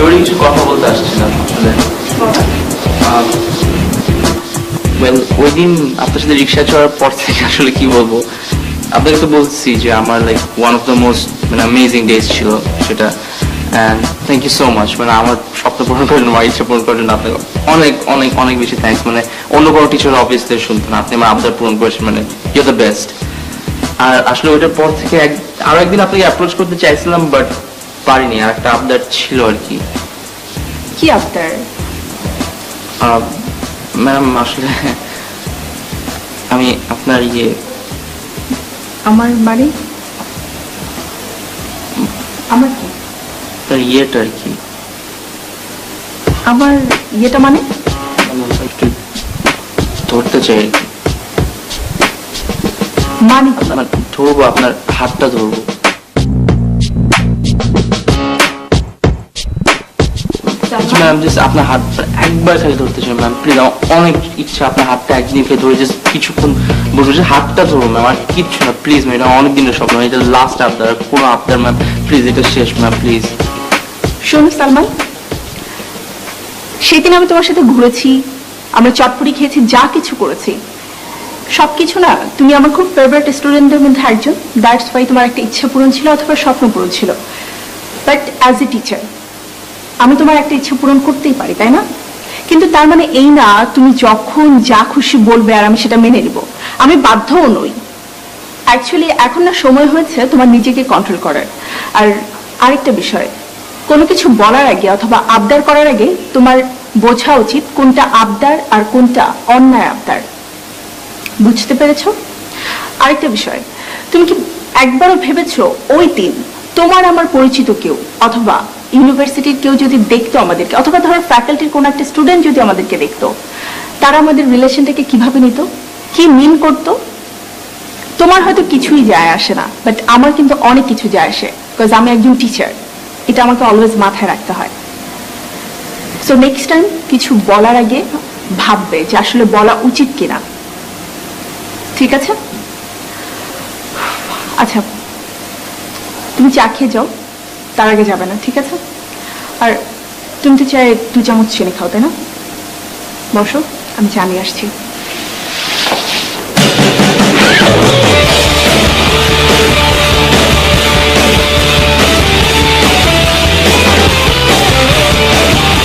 জরুরি কিছু কথা বলতে আসছিলাম আসলে। ওয়েল ওই দিন আপনার সাথে রিক্সা চড়ার পর থেকে আসলে কি বলব? আপনাকে তো বলছি যে আমার like one of the most মানে অ্যামেজিং ডেজ ছিল সেটা। And thank you so much মানে আমার স্বপ্ন পূরণ করার জন্য, আমার ইচ্ছা পূরণ করার জন্য আপনাকে অনেক অনেক অনেক বেশি থ্যাঙ্কস মানে অন্য কোনো টিচার অফিসে শুনতেন আপনি আমার আবদার পূরণ করেছেন মানে ইউ দ্য বেস্ট আর আসলে ওইটার পর থেকে এক, আরও একদিন আপনাকে অ্যাপ্রোচ করতে চাইছিলাম বাট পারিনি আর একটা আবদার ছিল আর কি। কি আফটার ম্যাম আসলে আমি আপনার ইয়ে আমার বাড়ি? আমার কি? আপনার ইয়েটা আর কি। আমার ইয়েটা মানে? মানে একটু ধরতে চাই আর মানে কি? মানে ধরবো আপনার হাতটা ধরবো। ম্যাম জাস্ট আপনার হাত একবার খালি ধরতে চাই ম্যাম প্লিজ অনেক ইচ্ছা আপনার হাতটা একদিন খেয়ে ধরে জাস্ট কিছুক্ষণ হাতটা ধরবো ম্যাম আর কিচ্ছু না প্লিজ ম্যাম এটা অনেক দিনের স্বপ্ন, এটা লাস্ট কোনো ম্যাম প্লিজ এটা শেষ ম্যাম প্লিজ সালমান সেদিন আমি তোমার সাথে ঘুরেছি, আমরা চটপটি খেয়েছি, যা কিছু করেছি। সবকিছু না, তুমি আমার খুব ফেভারিট স্টুডেন্টদের মধ্যে একজন দ্যাটস ওয়াই তোমার একটা ইচ্ছা পূরণ ছিল অথবা স্বপ্ন পূরণ ছিল। বাট অ্যাজ এ টিচার আমি তোমার একটা ইচ্ছা পূরণ করতেই পারি, তাই না? কিন্তু তার মানে এই না, তুমি যখন যা খুশি বলবে আর আমি সেটা মেনে নিব। আমি বাধ্যও নই। অ্যাকচুয়ালি এখন না সময় হয়েছে তোমার নিজেকে কন্ট্রোল করার। আর আরেকটা বিষয়, কোনো কিছু বলার আগে অথবা আবদার করার আগে তোমার বোঝা উচিত কোনটা আবদার আর কোনটা অন্যায় আবদার। বুঝতে পেরেছ? আরেকটা বিষয়, তুমি কি একবারও ভেবেছো, ওই দিন তোমার আমার পরিচিত কেউ অথবা ইউনিভার্সিটির কেউ যদি দেখতো আমাদেরকে, অথবা ধরো ফ্যাকাল্টির কোনো একটা স্টুডেন্ট যদি আমাদেরকে দেখতো, তারা আমাদের রিলেশনটাকে কীভাবে নিত? কি মিন করতো? তোমার হয়তো কিছুই যায় আসে না বাট আমার কিন্তু অনেক কিছু যায় আসে বিকজ আমি একজন টিচার এটা আমাকে অলওয়েজ মাথায় রাখতে হয়। সো নেক্সট টাইম কিছু বলার আগে ভাববে যে আসলে বলা উচিত কিনা। ঠিক আছে? আচ্ছা তুমি চা খেয়ে যাও। তার আগে যাবে না, ঠিক আছে? আর তুমি তো চাই দু চামচ চিনি খাও, তাই না? বসো, আমি নিয়ে আসছি।